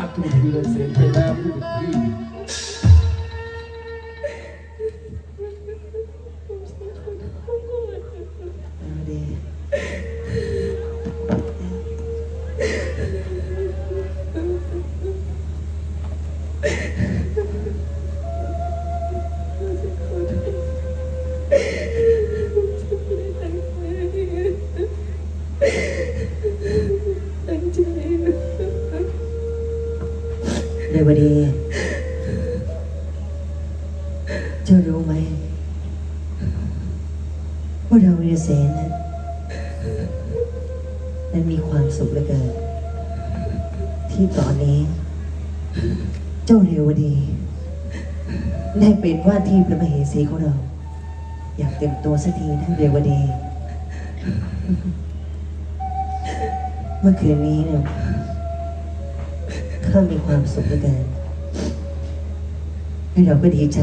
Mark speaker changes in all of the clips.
Speaker 1: าถู ว
Speaker 2: ดี เจ้ารู้ไหมว่าเราเรียเซนนั้นนั้นมีความสุขเหลือเกินที่ตอนนี้ เจ้าเรวดี ได้เป็นว่าที่พระมเหสีของเรา อยากเต็มตัวสักทีนะเรวดี เมื่อคืนนี้เนี่ย ข้ามีความสุขเหลือเกินและเราก็ดีใจ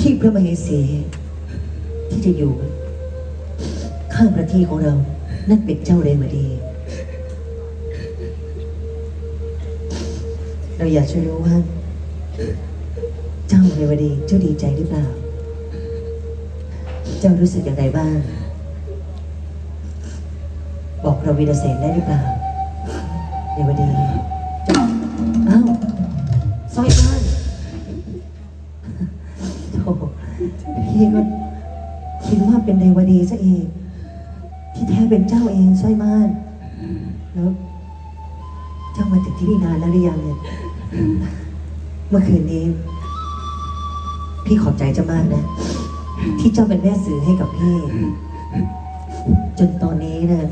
Speaker 2: ที่พระมเหสีที่จะอยู่ ข้างประทีของเรา นั่นเป็นเจ้าเรวดี เราอยากจะรู้ว่า เจ้าเรวดีเจ้าดีใจหรือเปล่า เจ้ารู้สึกอย่างไรบ้าง บอกเราวีรเสนได้หรือเปล่า เรวดีเจ้าอ้าวสร้อยบ้านโธ่พี่ก็คิดว่าเป็นเรวดีซะเองที่แท้เป็นเจ้าเองสร้อยม่านแล้วเจ้ามาถึงที่นี่นานแล้วหรือยังเนี่ยเมื่อคืนนี้ พี่ขอบใจเจ้ามากนะ ที่เจ้าเป็นแม่สื่อให้กับพี่ จนตอนนี้นะ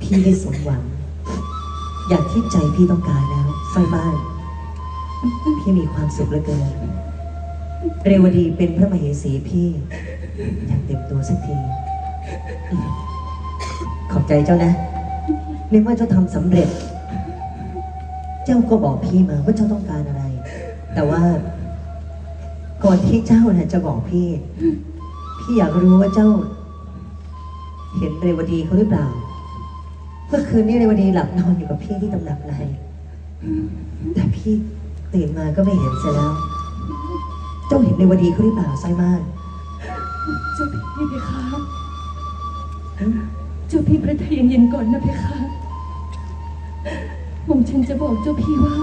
Speaker 2: พี่ได้สมหวัง อย่างที่ใจพี่ต้องการแล้วสร้อยบ้าน พี่มีความสุขเหลือเกิน เรวดีเป็นพระมเหสีพี่อยากเต็มตัวสักที ขอบใจเจ้านะในเมื่อเจ้าทำสำเร็จ เจ้าก็บอกพี่มาว่าเจ้าต้องการอะไร แต่ว่า ก่อนที่เจ้านะจะบอกพี่ พี่อยากรู้ว่าเจ้า เห็นเรวดีเขาหรือเปล่า เมื่อคืนนี้เรวดีหลับนอนอยู่กับพี่ที่ตำหนักในแต่พี่ตื่นมาก็ไม่เห็นเสียแล้ว เจ้าเห็นเรวดีเขาหรือเปล่าไซมาน
Speaker 3: เจ้าพี่เพคะเจ้าพี่ประทายเย็นๆก่อนนะเพคะผมฉันจะบอกเจ้าพี่ว่า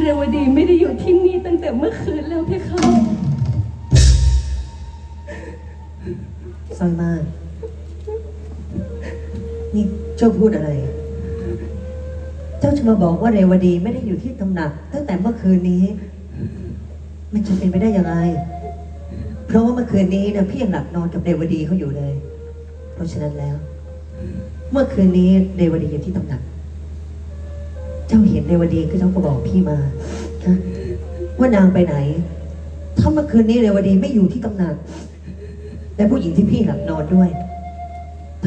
Speaker 3: เรวดีไม่ได้อยู่ที่นี่ตั้งแต่เมื่อคืนแล้วเพคะ
Speaker 2: ซอยมาก นี่เจ้าพูดอะไร เจ้าจะมาบอกว่าเรวดีไม่ได้อยู่ที่ตำหนัก ตั้งแต่เมื่อคืนนี้ มันจะเป็นไปได้ยังไง เพราะว่าเมื่อคืนนี้นะพี่ยังหลับนอนกับเรวดีเขาอยู่เลย เพราะฉะนั้นแล้ว เมื่อคืนนี้เรวดีอยู่ที่ตำหนัก เจ้าเห็นเรวดีก็เจ้าก็บอกพี่มาฮะว่านางไปไหน ถ้าเมื่อคืนนี้เรวดีไม่อยู่ที่ตำหนักและผู้หญิงที่พี่หลับนอนด้วย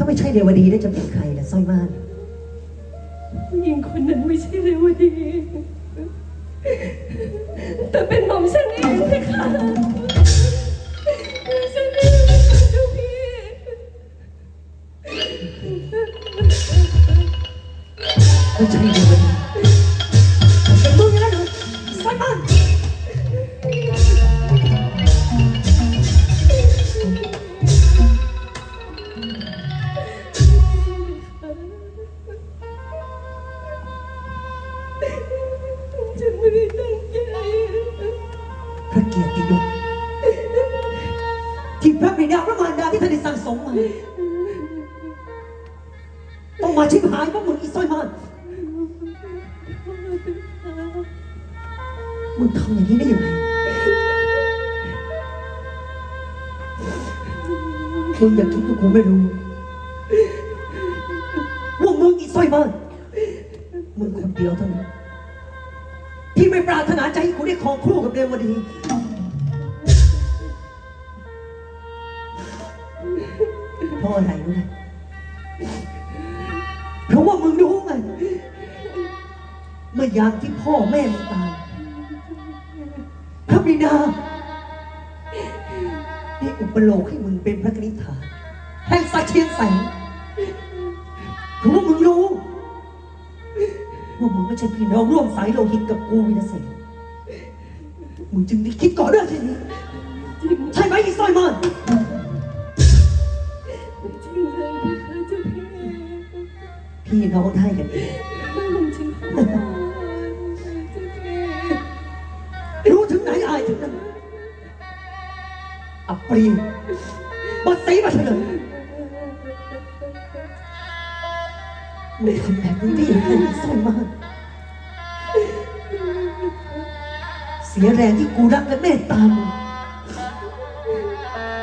Speaker 2: ถ้าไม่ใช่เรวดีแล้วจะเป็นใครล่ะสร้อยม่าน
Speaker 3: ผู้หญิงคนนั้นไม่ใช่เรวดี แต่เป็น
Speaker 2: ระเกียรติยศที่พระบิดาพระมารดาที่ท่านได้สั่งสมมา ต้องมาชิบหายเพราะมึงอีสร้อยม่านมึงทำอย่างนี้ได้ยังไงมึงอย่าคิดว่ากูไม่รู้ว่ามึงอีสร้อยม่านมึงคนเดียวเท่านั้นที่ไม่ปรารถนาใจให้กูได้ครองคู่กับเรวดี อะไรรู้ไหมเพราะว่ามึงรู้ไงเมื่อยามที่พ่อแม่มึงตายพระบิดาได้อุปโลกให้มึงเป็นพระกนิษฐาแห่งสักเชียนแสงเพราะว่ามึงรู้ว่ามึงไม่ใช่พี่น้องร่วมสายโลหิตกับกูวินาเสมึงจึงได้คิดก่อนเรื่องเช่นนี้ใช่ไหมอีสร้อยมาน
Speaker 3: พี่
Speaker 2: น้องได้กันเอง
Speaker 3: ไม่ลงฉันขอเจ้าพี่
Speaker 2: รู้ถึงไหนอายถึงนั้นอับปรีบัดสีมาเฉลยมึงทำแบบนี้ได้ยังไงอีสร้อยมานเสียแรงที่กูรักและเมตตามึง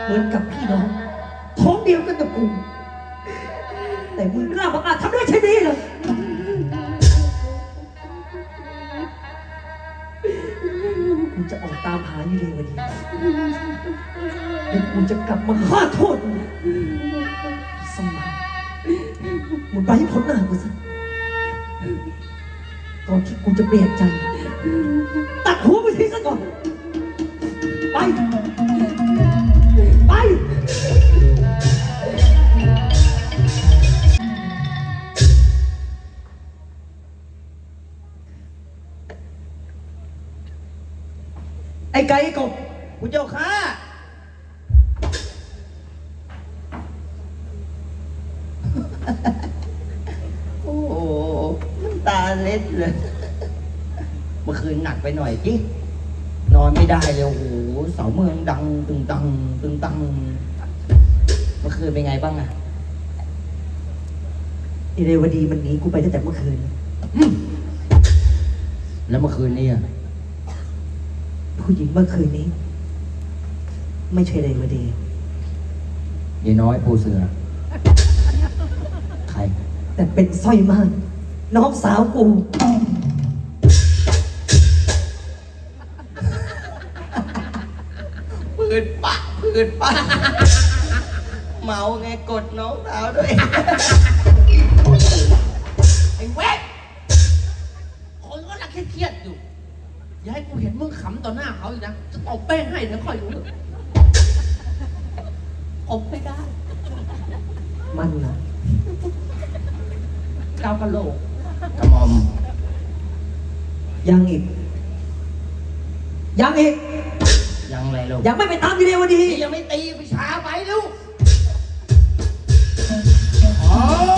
Speaker 2: เหมือนกับพี่น้องท้องเดียวกันกับกู แต่มึงกล้าบังอาจทำได้ใช่ไหมเหรอกูจะออกตามหาอยู่เลยวันนี้แล้วกูจะกลับมาฆ่าโทษมึงสมมามึงไปให้พ้นหน้ากูซะก่อนที่กูจะเปลี่ยนใจ ตัดหัวไปทิ้งซะก่อน ไป ไป ไอ้ไก่ไอ้กบ
Speaker 4: คุณเจ้าค่ะโอ้โหน้ำตาเล็ดเลย เมื่อคืนหนักไปหน่อยจินอนไม่ได้เลยโอ้โหเสาเมืองดัง ตึงตัง ตึงตัง เมื่อคืนเป็นไงบ้างอะ
Speaker 2: อีเรวดีมันหนีกูไปตั้งแต่เมื่อคืน
Speaker 4: แล้วเมื่อคืนนี่อะ
Speaker 2: ผู้หญิงเมื่อคืนนี้ ไม่ใช่เรวดี
Speaker 4: ยายน้อยปูเสือ ใคร
Speaker 2: แต่เป็นสร้อยม่านน้องสาวกู
Speaker 4: ปืนปะปืนปะเมาไงกดน้องสาวด้วย
Speaker 5: ไอ้เวทคนก็รักเครียดๆอยู่ อย่าให้กูเห็นมึงขำต่อหน้าเขาอีกนะ จะตบแป้งให้เดี๋ยวคอยดูอบไม่ได้
Speaker 2: มันนะ
Speaker 5: ก้าวกระโหลก
Speaker 4: กระมอม
Speaker 2: ยังอีก ยังอีก
Speaker 4: ยังไรลูก
Speaker 2: ยังไม่ไปตามทีเดียวดี
Speaker 4: ยังไม่ตีไปช้าไปลูกอ๋อ